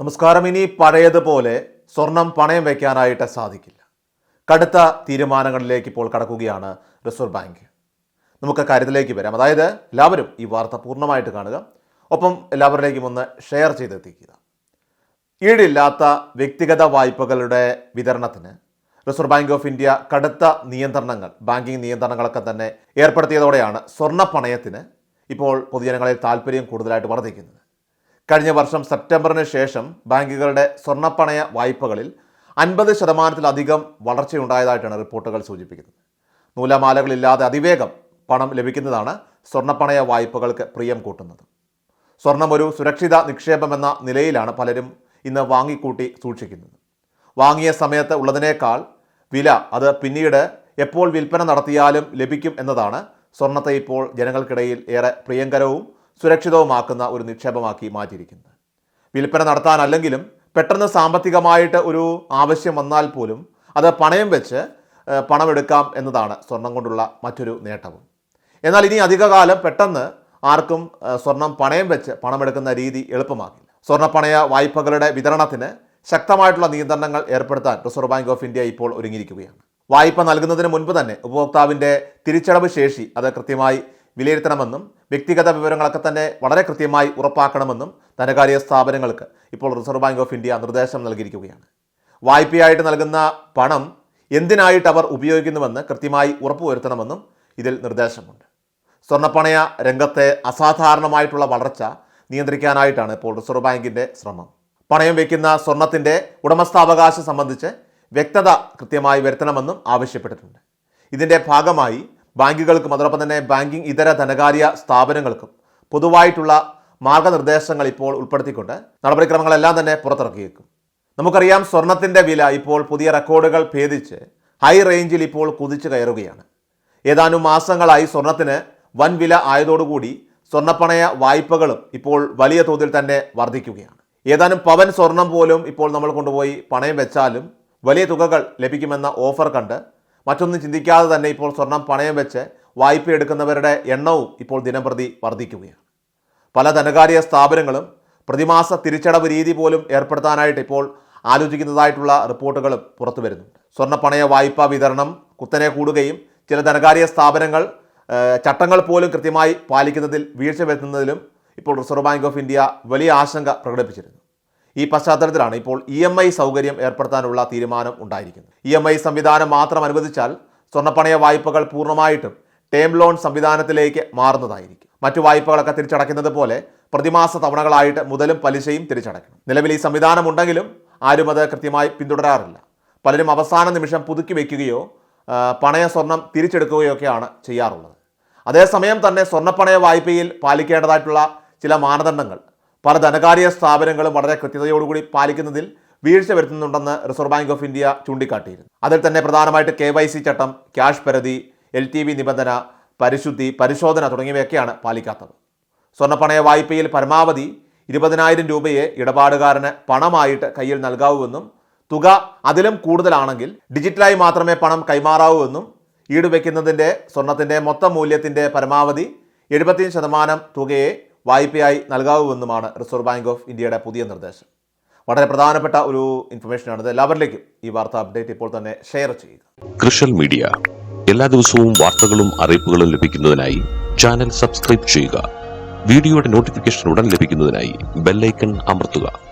നമസ്കാരം. ഇനി പഴയതുപോലെ സ്വർണം പണയം വയ്ക്കാനായിട്ട് സാധിക്കില്ല. കടുത്ത തീരുമാനങ്ങളിലേക്ക് ഇപ്പോൾ കടക്കുകയാണ് റിസർവ് ബാങ്ക്. നമുക്ക് കാര്യത്തിലേക്ക് വരാം. അതായത് എല്ലാവരും ഈ വാർത്ത പൂർണമായിട്ട് കാണുക. ഒപ്പം എല്ലാവരിലേക്കും ഒന്ന് ഷെയർ ചെയ്തെത്തിക്കുക. ഈടില്ലാത്ത വ്യക്തിഗത വായ്പകളുടെ വിതരണത്തിന് റിസർവ് ബാങ്ക് ഓഫ് ഇന്ത്യ കടുത്ത നിയന്ത്രണങ്ങൾ ബാങ്കിങ് നിയന്ത്രണങ്ങളൊക്കെ തന്നെ ഏർപ്പെടുത്തിയതോടെയാണ് സ്വർണ പണയത്തിന് ഇപ്പോൾ പൊതുജനങ്ങളിൽ താല്പര്യം കൂടുതലായിട്ട് വർദ്ധിക്കുന്നത്. കഴിഞ്ഞ വർഷം സെപ്റ്റംബറിന് ശേഷം ബാങ്കുകളുടെ സ്വർണപ്പണയ വായ്പകളിൽ അൻപത് ശതമാനത്തിലധികം വളർച്ചയുണ്ടായതായിട്ടാണ് റിപ്പോർട്ടുകൾ സൂചിപ്പിക്കുന്നത്. നൂലമാലകളില്ലാതെ അതിവേഗം പണം ലഭിക്കുന്നതാണ് സ്വർണപ്പണയ വായ്പകൾക്ക് പ്രിയം കൂട്ടുന്നത്. സ്വർണം ഒരു സുരക്ഷിത നിക്ഷേപമെന്ന നിലയിലാണ് പലരും ഇന്ന് വാങ്ങിക്കൂട്ടി സൂക്ഷിക്കുന്നത്. വാങ്ങിയ സമയത്ത് ഉള്ളതിനേക്കാൾ വില അത് പിന്നീട് എപ്പോൾ വിൽപ്പന നടത്തിയാലും ലഭിക്കും എന്നതാണ് സ്വർണത്തെ ഇപ്പോൾ ജനങ്ങൾക്കിടയിൽ ഏറെ പ്രിയങ്കരവും സുരക്ഷിതവുമാക്കുന്ന ഒരു നിക്ഷേപമാക്കി മാറ്റിയിരിക്കുന്നത്. വിൽപ്പന നടത്താനല്ലെങ്കിലും പെട്ടെന്ന് സാമ്പത്തികമായിട്ട് ഒരു ആവശ്യം വന്നാൽ പോലും അത് പണയം വെച്ച് പണമെടുക്കാം എന്നതാണ് സ്വർണം കൊണ്ടുള്ള മറ്റൊരു നേട്ടവും. എന്നാൽ ഇനി അധികകാലം പെട്ടെന്ന് ആർക്കും സ്വർണം പണയം വെച്ച് പണമെടുക്കുന്ന രീതി എളുപ്പമാക്കില്ല സ്വർണപ്പണയ വായ്പകളുടെ വിതരണത്തിന് ശക്തമായിട്ടുള്ള നിയന്ത്രണങ്ങൾ ഏർപ്പെടുത്താൻ റിസർവ് ബാങ്ക് ഓഫ് ഇന്ത്യ ഇപ്പോൾ ഒരുങ്ങിയിരിക്കുകയാണ്. വായ്പ നൽകുന്നതിന് മുൻപ് തന്നെ ഉപഭോക്താവിന്റെ തിരിച്ചടവ് ശേഷി അത് കൃത്യമായി വിലയിരുത്തണമെന്നും വ്യക്തിഗത വിവരങ്ങളൊക്കെ തന്നെ വളരെ കൃത്യമായി ഉറപ്പാക്കണമെന്നും ധനകാര്യ സ്ഥാപനങ്ങൾക്ക് ഇപ്പോൾ റിസർവ് ബാങ്ക് ഓഫ് ഇന്ത്യ നിർദ്ദേശം നൽകിയിരിക്കുകയാണ്. വായ്പയായിട്ട് നൽകുന്ന പണം എന്തിനായിട്ട് അവർ ഉപയോഗിക്കുന്നുവെന്ന് കൃത്യമായി ഉറപ്പുവരുത്തണമെന്നും ഇതിൽ നിർദ്ദേശമുണ്ട്. സ്വർണപ്പണയ രംഗത്തെ അസാധാരണമായിട്ടുള്ള വളർച്ച നിയന്ത്രിക്കാനായിട്ടാണ് ഇപ്പോൾ റിസർവ് ബാങ്കിന്റെ ശ്രമം. പണയം വയ്ക്കുന്ന സ്വർണത്തിന്റെ ഉടമസ്ഥാവകാശം സംബന്ധിച്ച് വ്യക്തത കൃത്യമായി വരുത്തണമെന്നും ആവശ്യപ്പെട്ടിട്ടുണ്ട്. ഇതിന്റെ ഭാഗമായി ബാങ്കുകൾക്കും അതോടൊപ്പം തന്നെ ബാങ്കിംഗ് ഇതര ധനകാര്യ സ്ഥാപനങ്ങൾക്കും പൊതുവായിട്ടുള്ള മാർഗനിർദ്ദേശങ്ങൾ ഇപ്പോൾ ഉൾപ്പെടുത്തിക്കൊണ്ട് നടപടിക്രമങ്ങളെല്ലാം തന്നെ പുറത്തിറക്കിയേക്കും. നമുക്കറിയാം സ്വർണത്തിന്റെ വില ഇപ്പോൾ പുതിയ റെക്കോർഡുകൾ ഭേദിച്ച് ഹൈ റേഞ്ചിൽ ഇപ്പോൾ കുതിച്ചു കയറുകയാണ്. ഏതാനും മാസങ്ങളായി സ്വർണത്തിന് വൻ വില ആയതോടുകൂടി സ്വർണപ്പണയ വായ്പകളും ഇപ്പോൾ വലിയ തോതിൽ തന്നെ വർദ്ധിക്കുകയാണ്. ഏതാനും പവൻ സ്വർണം പോലും ഇപ്പോൾ നമ്മൾ കൊണ്ടുപോയി പണയം വെച്ചാലും വലിയ തുകകൾ ലഭിക്കുമെന്ന ഓഫർ കണ്ട് മറ്റൊന്നും ചിന്തിക്കാതെ തന്നെ ഇപ്പോൾ സ്വർണം പണയം വെച്ച് വായ്പ എടുക്കുന്നവരുടെ എണ്ണവും ഇപ്പോൾ ദിനംപ്രതി വർദ്ധിക്കുകയാണ് പല ധനകാര്യ സ്ഥാപനങ്ങളും പ്രതിമാസ തിരിച്ചടവ് രീതി പോലും ഏർപ്പെടുത്താനായിട്ട് ഇപ്പോൾ ആലോചിക്കുന്നതായിട്ടുള്ള റിപ്പോർട്ടുകളും പുറത്തു വരുന്നുണ്ട്. സ്വർണപ്പണയ വായ്പാ വിതരണം കുത്തനെ കൂടുകയും ചില ധനകാര്യ സ്ഥാപനങ്ങൾ ചട്ടങ്ങൾ പോലും കൃത്യമായി പാലിക്കുന്നതിൽ വീഴ്ച വരുത്തുന്നതിലും ഇപ്പോൾ റിസർവ് ബാങ്ക് ഓഫ് ഇന്ത്യ വലിയ ആശങ്ക പ്രകടിപ്പിച്ചിരുന്നു. ഈ പശ്ചാത്തലത്തിലാണ് ഇപ്പോൾ ഇ എം ഐ സൗകര്യം ഏർപ്പെടുത്താനുള്ള തീരുമാനം ഉണ്ടായിരിക്കുന്നത്. ഇ എം ഐ സംവിധാനം മാത്രം അനുവദിച്ചാൽ സ്വർണപ്പണയ വായ്പകൾ പൂർണമായിട്ടും ടേം ലോൺ സംവിധാനത്തിലേക്ക് മാറുന്നതായിരിക്കും. മറ്റു വായ്പകളൊക്കെ തിരിച്ചടയ്ക്കുന്നത് പോലെ പ്രതിമാസ തവണകളായിട്ട് മുതലും പലിശയും തിരിച്ചടയ്ക്കണം. നിലവിൽ ഈ സംവിധാനം ഉണ്ടെങ്കിലും ആരും അത് കൃത്യമായി പിന്തുടരാറില്ല. പലരും അവസാന നിമിഷം പുതുക്കി വയ്ക്കുകയോ പണയ സ്വർണം തിരിച്ചെടുക്കുകയോ ഒക്കെയാണ് ചെയ്യാറുള്ളത്. അതേസമയം തന്നെ സ്വർണപ്പണയ വായ്പയിൽ പാലിക്കേണ്ടതായിട്ടുള്ള ചില മാനദണ്ഡങ്ങൾ പല ധനകാര്യ സ്ഥാപനങ്ങളും വളരെ കൃത്യതയോടുകൂടി പാലിക്കുന്നതിൽ വീഴ്ച വരുത്തുന്നുണ്ടെന്ന് റിസർവ് ബാങ്ക് ഓഫ് ഇന്ത്യ ചൂണ്ടിക്കാട്ടിയിരുന്നു. അതിൽ തന്നെ പ്രധാനമായിട്ട് കെ വൈ സി ചട്ടം ക്യാഷ് പരിധി എൽ ടി വി നിബന്ധന പരിശുദ്ധി പരിശോധന തുടങ്ങിയവയൊക്കെയാണ് പാലിക്കാത്തത്. സ്വർണപ്പണയ വായ്പയിൽ പരമാവധി ഇരുപതിനായിരം രൂപയെ ഇടപാടുകാരന് പണമായിട്ട് കയ്യിൽ നൽകാവൂവെന്നും തുക അതിലും കൂടുതലാണെങ്കിൽ ഡിജിറ്റലായി മാത്രമേ പണം കൈമാറാവൂ എന്നും ഈടുവെക്കുന്നതിന്റെ സ്വർണത്തിന്റെ മൊത്തം മൂല്യത്തിന്റെ പരമാവധി എഴുപത്തിയഞ്ച് ശതമാനം തുകയെ വായ്പയായി നൽകാവുമെന്നുമാണ് റിസർവ് ബാങ്ക് ഓഫ് ഇന്ത്യയുടെ പുതിയ നിർദ്ദേശം. വളരെ പ്രധാനപ്പെട്ട ഒരു ഇൻഫർമേഷനാണിത്. എല്ലാവരിലേക്കും ഈ വാർത്ത അപ്ഡേറ്റ് ഇപ്പോൾ തന്നെ ഷെയർ ചെയ്യുക. കൃഷൽ മീഡിയ. എല്ലാ ദിവസവും വാർത്തകളും അറിയിപ്പുകളും ലഭിക്കുന്നതിനായി ചാനൽ സബ്സ്ക്രൈബ് ചെയ്യുക. വീഡിയോയുടെ നോട്ടിഫിക്കേഷൻ ഉടൻ ലഭിക്കുന്നതിനായി ബെല്ലൈക്കൺ അമർത്തുക.